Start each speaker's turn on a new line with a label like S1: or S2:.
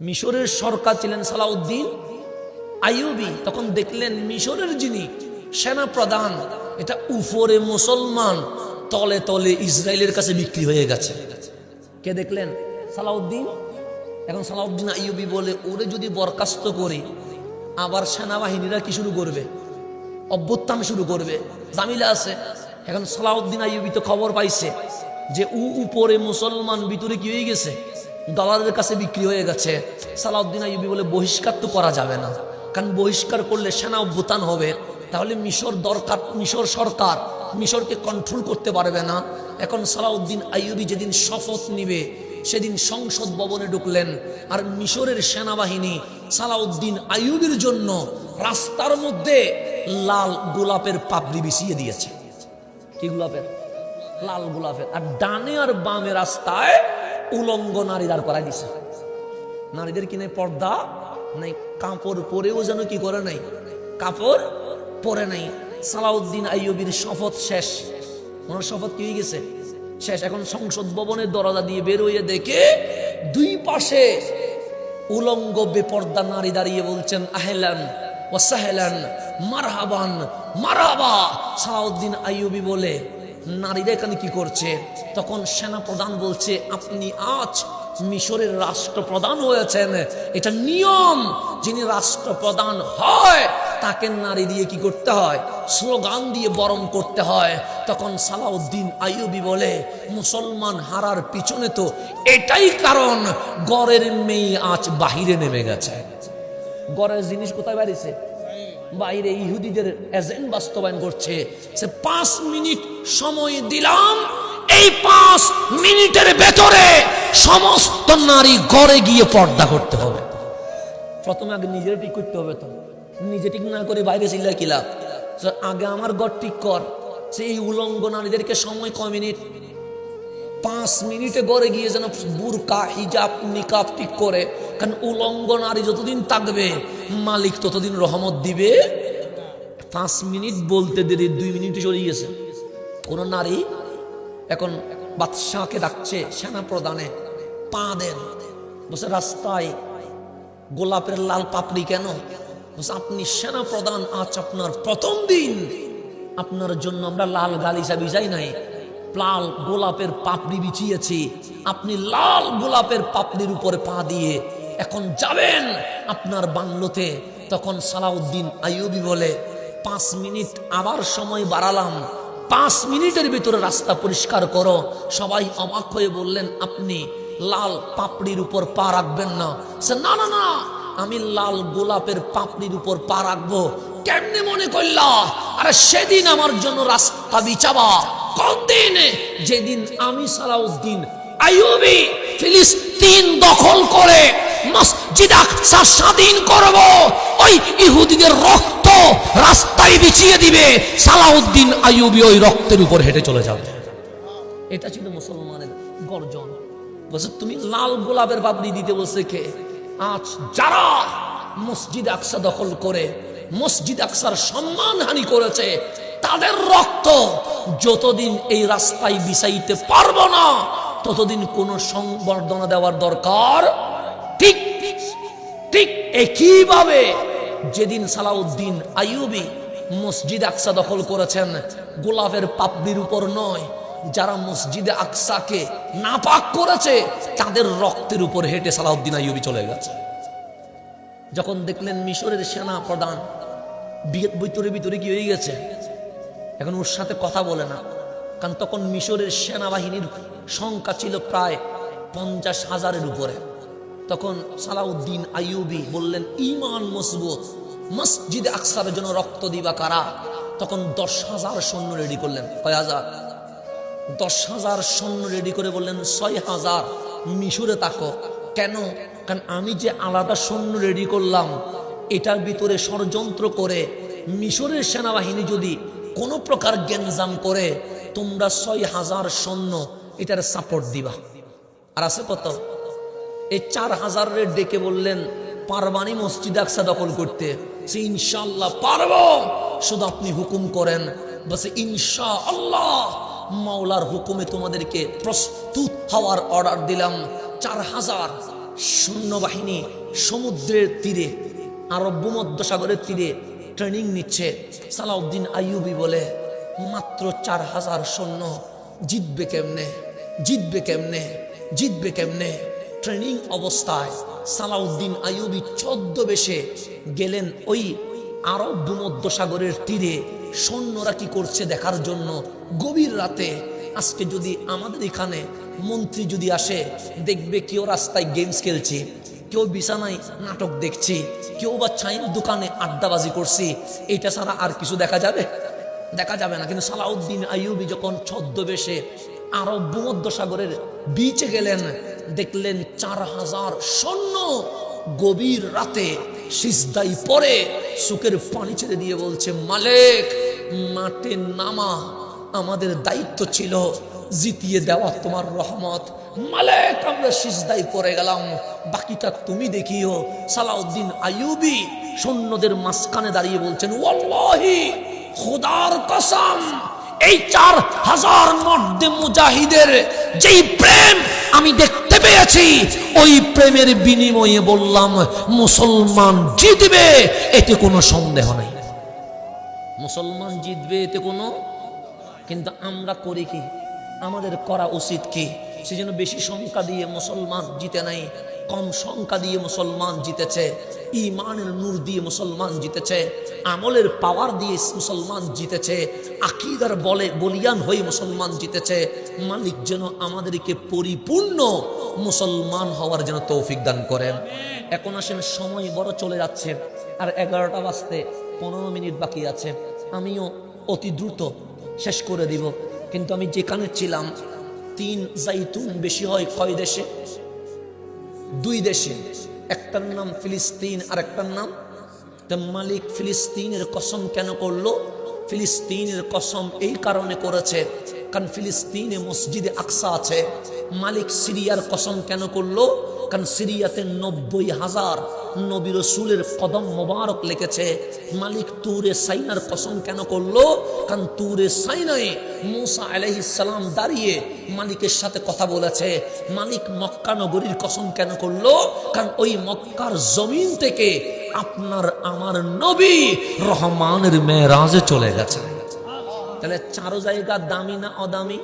S1: মিশরের সরকার ছিলেন সালাউদ্দিন আইয়ুবি। তখন দেখলেন মিশরের যিনি সেনা প্রধান এটা উপরে মুসলমান, তলে তলে ইসরায়েলের কাছে বিক্রি হয়ে গেছে। কে দেখলেন? সালাউদ্দিন? এখন সালাউদ্দিন আইয়ুবি বলে, ওরে যদি বরখাস্ত করি, আবার সেনাবাহিনীরা কি শুরু করবে? অভ্যুত্থান শুরু করবে? জামিলা আছে। এখন সালাউদ্দিন আইয়ুবি তো খবর পাইছে যে, উ উপরে মুসলমান, ভিতরে কি হয়ে গেছে? ডলারের কাছে বিক্রি হয়ে গেছে। সালাউদ্দিন আইয়ুবি বলে, বহিষ্কার তো করা যাবে না। কারণ বহিষ্কার করলে সেনা অভ্যুত্থান হবে। তাহলে মিশর দরকার, মিশর সরকার মিশরকে কন্ট্রোল করতে পারবে না। এখন সালাউদ্দিন আইয়ুবি যেদিন শপথ নিবে, সেদিন সংসদ ভবনে ঢুকলেন। আর মিশরের সেনাবাহিনী সালাউদ্দিন আইয়ুবির জন্য রাস্তার মধ্যে লাল গোলাপের পাপড়ি বিছিয়ে দিয়েছে। কি গোলাপের? লাল গোলাপের। আর ডানে আর বামে রাস্তায় উলঙ্গ নারী দাঁড় করাই দিছে। নারীদের কিনে পর্দা নাই, কাপড় পরেও যেন কি করে নাই? কাপড় পরে নাই। সালাউদ্দিন আইয়ুবির শপথ শেষ। ওনার শপথ কি হয়ে গেছে? শেষ। এখন সংসদ ভবনের দরজা দিয়ে বের হয়ে দেখে দুই পাশে উলঙ্গ বেপর্দা নারী দাঁড়িয়ে বলছেন, আহেলান ও সাহেলান, মারহাবান, মারহাবা। সালাউদ্দিন আইয়ুবি বলে নারীরা এখানে কি করছে? তখন সেনা প্রধান বলছে, আপনি আজ মিশরের রাষ্ট্রপ্রধান হয়েছেন। এটা নিয়ম। যিনি রাষ্ট্রপ্রধান হয়, তাকে নারী দিয়ে কি করতে হয়? স্লোগান দিয়ে বরণ করতে হয়। তখন সালাউদ্দিন আইয়ুবি বলে, মুসলমান হারার পিছনে তো এটাই কারণ। গড়ের মেয়ে আজ বাহিরে নেমে গেছে। গড়ের জিনিস কোথায় বাড়িছে? বাইরে ইহুদিদের এজেন্ট বাস্তবায়ন করছে। সে পাঁচ মিনিট সময় দিলাম এই পাঁচ মিনিটের ভেতরে সমস্ত নারী গড়ে গিয়ে পর্দা করতে হবে। প্রথমে আগে নিজের ঠিক করতে হবে তো। নিজে ঠিক না করে বাইরে ছিল কি So, আগে আমার গড় ঠিক কর। সেই উলঙ্গ নারীদেরকে সময় কয় মিনিট? পাঁচ মিনিটে গড়ে গিয়ে যেন বুরকা, হিজাব, নিকাব ঠিক করে। কারণ উলঙ্গ নারী যতদিন থাকবে, মালিক ততদিন রহমত দিবে। পাঁচ মিনিট বলতে দেরি, দুই মিনিটে চলে গেছে কোন নারী এখন বাদশাহকে ডাকছে, সেনা প্রধানে, পা দেন। বসে রাস্তায় গোলাপের লাল পাপড়ি কেন? আপনি সেনা প্রধান, আজ আপনার প্রথম দিন। আপনার জন্য আমরা লাল গালিচা বিছাই নাই। লাল গোলাপের পাপড়ি বিছিয়েছি। আপনি লাল গোলাপের পাপড়ির উপরে পা দিয়ে এখন যাবেন আপনার বাংলোতে। তখন সালাউদ্দিন আইয়ুবি বলে, পাঁচ মিনিট আবার সময় বাড়ালাম। পাঁচ মিনিটের ভিতরে রাস্তা পরিষ্কার করো। সবাই অবাক হয়ে বললেন, আপনি লাল পাপড়ির উপর পা রাখবেন না। সে, না না না, আমি লাল গোলাপের পাপড়ির উপর পা রাখব। কেমনে মনে করলা? আরে সেদিন আমার জন্য রাস্তা বিছাবা। কোন দিন? যেদিন আমি সালাউদ্দিন আইয়ুবি ফিলিস্তিন দখল করে মসজিদ আকসা স্বাধীন করব, ওই ইহুদিদের রক্ত রাস্তায় বিছিয়ে দিবে, সালাউদ্দিন আইয়ুবি ওই রক্তের উপর হেঁটে চলে যাবে। এটা ছিল মুসলমানের গর্জন। বলছে, তুমি লাল গোলাপের পাপড়ি দিতে বলছে কে? আজ যারা মসজিদ আকসা দখল করে, মসজিদ আকসার সম্মান হানি করেছে তাদের রক্ত যতদিন এই রাস্তায় বিছাইতে পারব না, ততদিন কোন সংবর্ধনা দেওয়ার দরকার ঠিক ঠিক একইভাবে যেদিন সালাউদ্দিন আইয়ুবি মসজিদ আকসা দখল করেছেন, গোলাপের পাপড়ির উপর নয়, যারা মসজিদে আকসাকে নাপাক করেছে, তাদের রক্তের উপর হেঁটে সালাউদ্দিন আইয়ুবি চলে গেছে। যখন দেখলেন মিশরের সেনা প্রধান ভিতরে ভিতরে কি হয়ে গেছে? এখন ওর সাথে কথা বলে না। কারণ তখন মিশরের সেনাবাহিনীর সংখ্যা ছিল প্রায় পঞ্চাশ হাজারের উপরে। তখন সালাউদ্দিন আইয়ুবি বললেন ইমান মজবুত। মসজিদ আকসারের জন্য রক্ত দিবা কারা? তখন দশ হাজার সৈন্য রেডি করলেন। কয় হাজার? দশ হাজার সৈন্য রেডি করে বললেন, ছয় হাজার। মিশরে তাকো। কেন? কারণ আমি যে আলাদা সৈন্য রেডি করলাম, এটার ভিতরে ষড়যন্ত্র করে মিশরের সেনাবাহিনী যদি কোনো প্রকার গ্যাঞ্জাম করে তোমরা ছয় হাজার সৈন্য এটার সাপোর্ট দিবা। আর আছে কত? এই চার হাজারের ডেকে বললেন, পারবানি মসজিদ আকসা দখল করতে। সে ইনশাল্লাহ পারব। শুধু আপনি হুকুম করেন, বসে ইনশা আল্লাহ মাওলার হুকুমে তোমাদেরকে প্রস্তুত হওয়ার অর্ডার দিলাম। চার হাজার সৈন্যবাহিনী সমুদ্রের তীরে, আরব ভূমধ্য সাগরের তীরে ট্রেনিং নিচ্ছে। সালাউদ্দিন আইয়ুবি বলে, মাত্র চার হাজার সৈন্য জিতবে কেমনে? জিতবে কেমনে? জিতবে কেমনে? ট্রেনিং অবস্থায় সালাউদ্দিন আইয়ুবি চোদ্দ বেশে গেলেন ওই আরব ভূমধ্য সাগরের তীরে। সৈন্যরা কি করছে দেখার জন্য? গভীর রাতে আজকে যদি আমাদের এখানে মন্ত্রী যদি আসে, দেখবে কেউ রাস্তায় গেমস খেলছে। কেউ বিছানায় নাটক দেখছি, কেউ বা চায়ের দোকানে আড্ডাবাজি করছি, এটা ছাড়া আর কিছু দেখা যাবে? দেখা যাবে না। কিন্তু সালাউদ্দিন আইয়ুবি যখন ছদ্মবেশে আরব ভূমধ্য সাগরের বিচে গেলেন, দেখলেন চার হাজার সৈন্য গভীর রাতে সিজদাই পরে সুখের পানি ছেড়ে দিয়ে বলছে, মালেক, মাঠে নামা আমাদের দায়িত্ব ছিল। জিতিয়ে দেওয়া তোমার রহমত। মালেক, আমরা সিজদাই পড়ে গেলাম। বাকিটা তুমি দেখিও। সালাউদ্দিন আইয়ুবি সৈন্যদের মাঝখানে দাঁড়িয়ে বলছেন, ওয়াল্লাহি, খোদার কসম, এই চার হাজার মর্দে মুজাহিদের যেই প্রেম আমি দেখতে পেয়েছি, ওই প্রেমের বিনিময়ে বললাম, মুসলমান জিতবে, এতে কোনো সন্দেহ নেই। মুসলমান জিতবে, এতে কোনো? কিন্তু আমরা করি কি? আমাদের করা উচিত কি? সেজন্য বেশি সংখ্যা দিয়ে মুসলমান জিতে নাই, কম সংখ্যা দিয়ে মুসলমান জিতেছে ইমানের নূর দিয়ে মুসলমান জিতেছে, আমলের পাওয়ার দিয়ে মুসলমান জিতেছে, আকিদার বলে বলিয়ান হয়ে মুসলমান জিতেছে, মালিক যেন আমাদেরকে পরিপূর্ণ মুসলমান হওয়ার যেন তৌফিক দান করেন। এখন আসেন, সময় বড় চলে যাচ্ছে আর এগারোটা বাজতে পনেরো মিনিট বাকি আছে। আমিও অতি দ্রুত শেষ করে দিব। কিন্তু আমি যেখানে ছিলাম, তিন জাইতুন বেশি হয় কয় দেশে? দুই দেশে। একটার নাম ফিলিস্তিন আর একটার নাম মালিক ফিলিস্তিনের কসম কেন করল? ফিলিস্তিনের কসম এই কারণে করেছে, কারণ ফিলিস্তিনে মসজিদে আকসা আছে। মালিক সিরিয়ার কসম কেন করল? কারণ সিরিয়াতে নব্বই হাজার নবী রসুলের কদম মোবারক লেগেছে মালিক তুরে সাইনার কসম কেন করল? কারণ তুরে সাইনায় মুসা আলাইহিসালাম দাঁড়িয়ে মালিকের সাথে কথা বলেছে, মালিক মক্কা নগরীর কসম কেন করল? কারণ ওই মক্কার জমিন থেকে আপনার আমার নবী রহমানের মেয়েরাজে চলে গেছে। তাহলে চারো জায়গা দামি না অদামি?